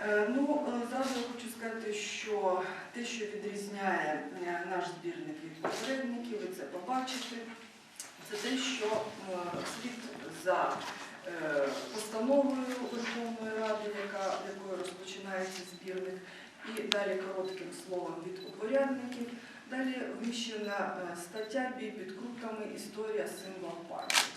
Е, Ну, е, зразу хочу сказати, що те, що відрізняє е, наш збірник від попередників, ви це побачите, це те, що слід за постановою Верховної Ради, яка, якою розпочинається збірник, і далі коротким словом від упорядників. Далі вміщена стаття «Бій під крутами. Історія символ пам'яті.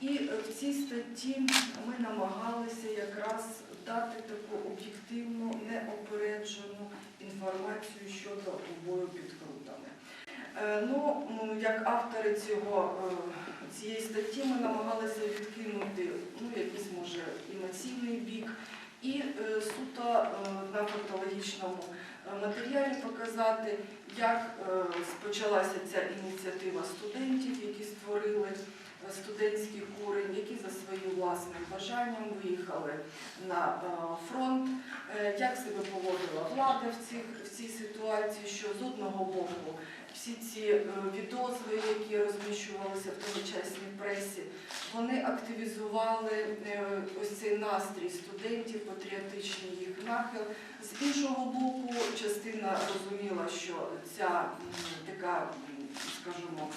І е, в цій статті ми намагалися якраз дати таку об'єктивну, неопереджену інформацію щодо бою під крутами. Е, Ну, як автори цього, е, цієї статті ми намагалися відкинути ну, якийсь може емоційний бік і суто на фактологічному матеріалі показати, як спочалася ця ініціатива студентів, які створили студентський курень, які за своїм власним бажанням виїхали на е, фронт, Е, як себе поводила влада в, цих, в цій ситуації, що з одного боку всі ці е, відозви, які розміщувалися в тогочасній пресі, вони активізували ось цей настрій студентів, патріотичний їх нахил. З іншого боку, частина розуміла, що ця така, скажімо,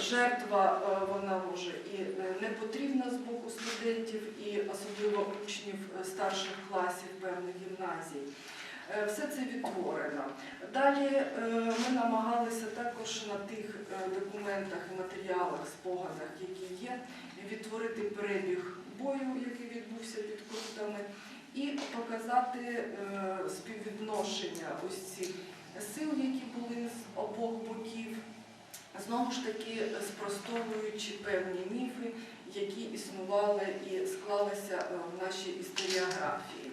жертва е, вона може і е, не потрібна з боку студентів, і особливо учнів е, старших класів певних гімназій. Е, Все це відтворено. Далі е, ми намагалися також на тих е, документах матеріалах, спогадах, які є, відтворити перебіг бою, який відбувся під крутами, і показати е, співвідношення ось цих сил, які були з обох боків, знову ж таки спростовуючи певні міфи, які існували і склалися е, в нашій історіографії.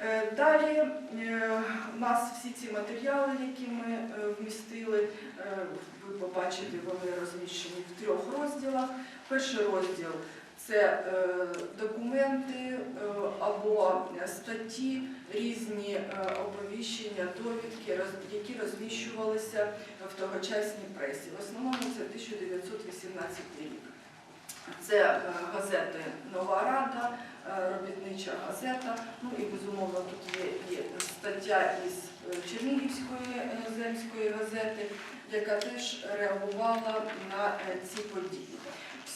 Е, Далі е, у нас всі ці матеріали, які ми е, вмістили, е, ви побачите, вони розміщені в трьох розділах. Перший розділ це е, документи е, або статті, різні е, оповіщення, довідки, які розміщувалися в тогочасній пресі. В основному це 1918 рік. Це газети Нова Рада, робітнича газета. Ну і безумовно тут є і стаття із е, Чернігівської е, земської газети, яка теж реагувала на е, ці події.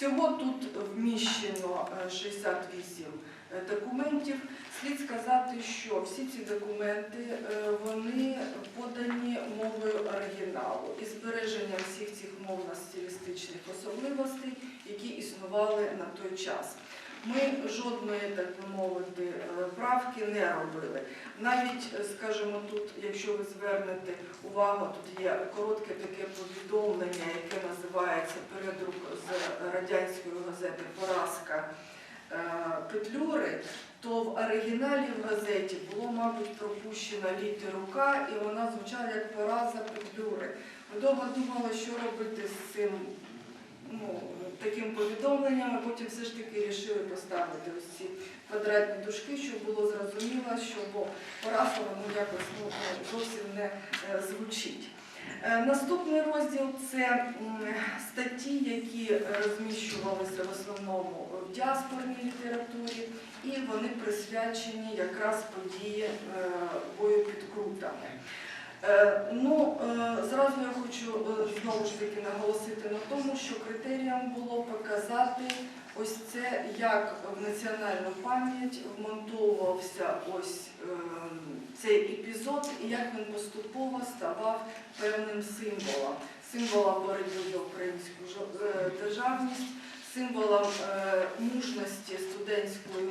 Всього тут вміщено е, 68 е, документів. Слід сказати, що всі ці документи е, вони подані мовою оригіналу і збереженням всіх цих мовно-стилістичних особливостей, які існували на той час. Ми жодної, так би мовити, е, правки не робили. Навіть, е, скажімо, тут, якщо ви звернете увагу, тут є коротке таке повідомлення, яке називається передрук з радянської газети Поразка е, Петлюри, то в оригіналі в газеті було, мабуть, пропущена літеру К, і вона звучала як пораза Петлюри. Ми довго думали, що робити з цим ну, таким повідомленням, а потім все ж таки вирішили поставити ось ці квадратні дужки, щоб було зрозуміло, що бо пораза ну, якось ну, зовсім не е, звучить. Е, Наступний розділ це статті, які розміщувалися в основному в діаспорній літературі, і вони присвячені якраз події е, бою під крутами. Е, Ну, е, зразу я хочу е, знову ж таки наголосити на тому, що критерієм було показати ось це, як в національну пам'ять вмонтовувався ось цей епізод і як він поступово ставав певним символом, символом боротьби за українську державність, символом мужності студентської